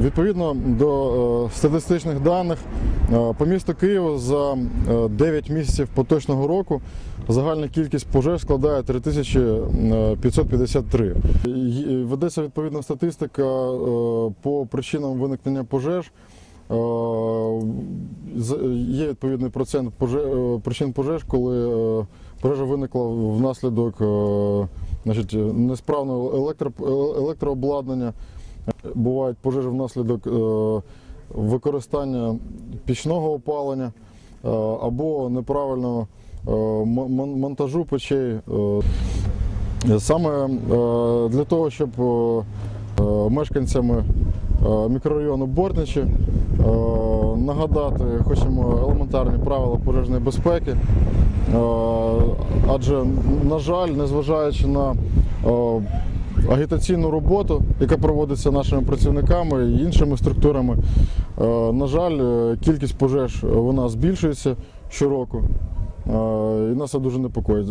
Відповідно до е, статистичних даних, е, по місту Києву за е, 9 місяців поточного року загальна кількість пожеж складає е, 3553. Й- Ведеться відповідна статистика е, по причинам виникнення пожеж. Е, Є відповідний процент е, причин пожеж, коли е, пожежа виникла внаслідок е, значить, несправного електро- електрообладнання. Бувають пожежі внаслідок е, використання пічного опалення е, або неправильного е, мон- мон- монтажу печей. Саме для того, щоб мешканцями мікрорайону Бортничі нагадати хочемо елементарні правила пожежної безпеки. Адже, на жаль, незважаючи на агітаційну роботу, яка проводиться нашими працівниками і іншими структурами, е, на жаль, е, кількість пожеж е, вона збільшується щороку. І нас це дуже непокоїть.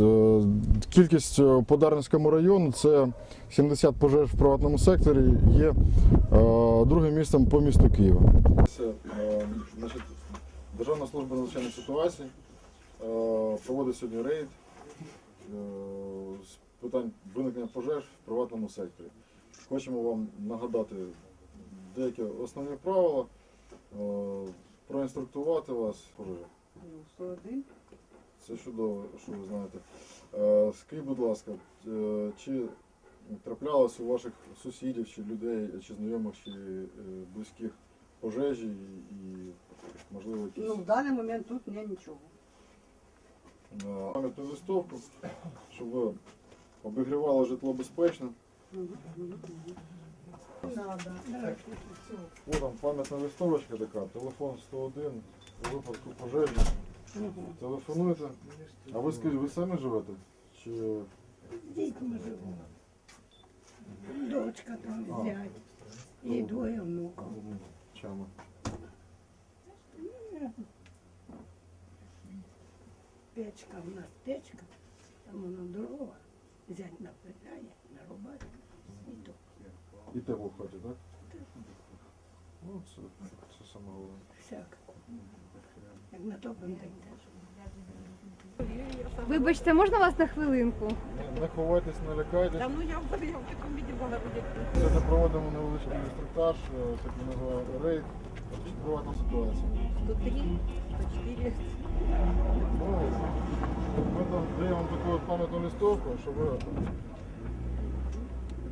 Кількість по Дарницькому району це 70 пожеж в приватному секторі, є другим містом по місту Києва. Державна служба надзвичайних ситуацій е, проводить сьогодні рейд питань виникнення пожеж в приватному секторі. Хочемо вам нагадати деякі основні правила, е, проінструктувати вас пожежі. 101. Це чудово, що ви знаєте. Е, Скажіть, будь ласка, е, чи траплялось у ваших сусідів, чи людей, чи знайомих, чи близьких пожежі і, можливо якісь Ну, в даний момент тут ні нічого. пам'ятну листовку, щоб ви обігрівали житло безпечно. О, там пам'ятна листовочка така, телефон 101 у випадку пожежі. Телефонуйте. А ви скажіть, ви самі живете? Чи Дітьми живу. Дочка там зять. І двоє внуків. чами? Печка в нас печка, там вона дорога. Зять напрягає, нарубає. І то. І в хаті, так? Ну, це, це саме головне. Всяк. Як на топим так теж. Вибачте, можна вас на хвилинку? Не, не ховайтесь, не лякайтесь. Та ну я в я в такому віді була робити. Сьогодні проводимо невеличкий інструктаж, е, так ми називаємо рейд, значить, приватна ситуація. 103, 104. Ну, ми там даємо вам таку от пам'ятну листовку, щоб ви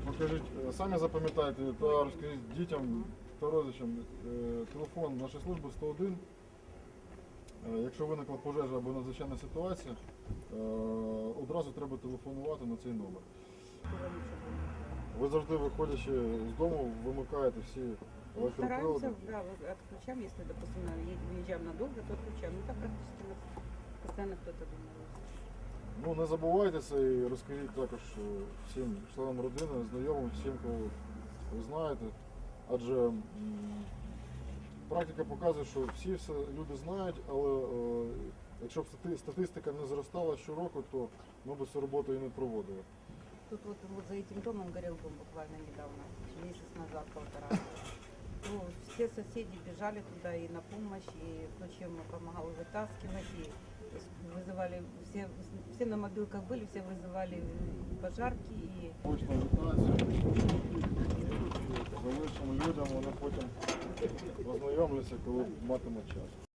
покажіть, е, самі запам'ятайте та розкажіть дітям та родичам е, телефон нашої служби 101. Е, Якщо виникла пожежа або надзвичайна ситуація, е, одразу треба телефонувати на цей номер. Ви завжди виходячи з дому, вимикаєте всі Ну, стараемся, да, отключаем, если, допустим, на- е- выезжаем надолго, то отключаем. Ну, так практически нас постоянно кто-то дома. Ну не забувайте це і розкажіть також е, всім членам родини, знайомим, всім, кого ви знаєте. Адже м, практика показує, що всі все люди знають, але е, якщо б стати- статистика не зростала щороку, то ми б цю роботу і не проводили. Тут вот, вот за этим домом горел дом буквально недавно, месяц назад, полтора. Ну, все соседи бежали туда и на помощь, и кто чем помогал вытаскивать, и вызывали, все, все на мобилках были, все вызывали пожарки, и Точно агітацію. Залишимо людям, вони потім познайомляться, коли матимуть час.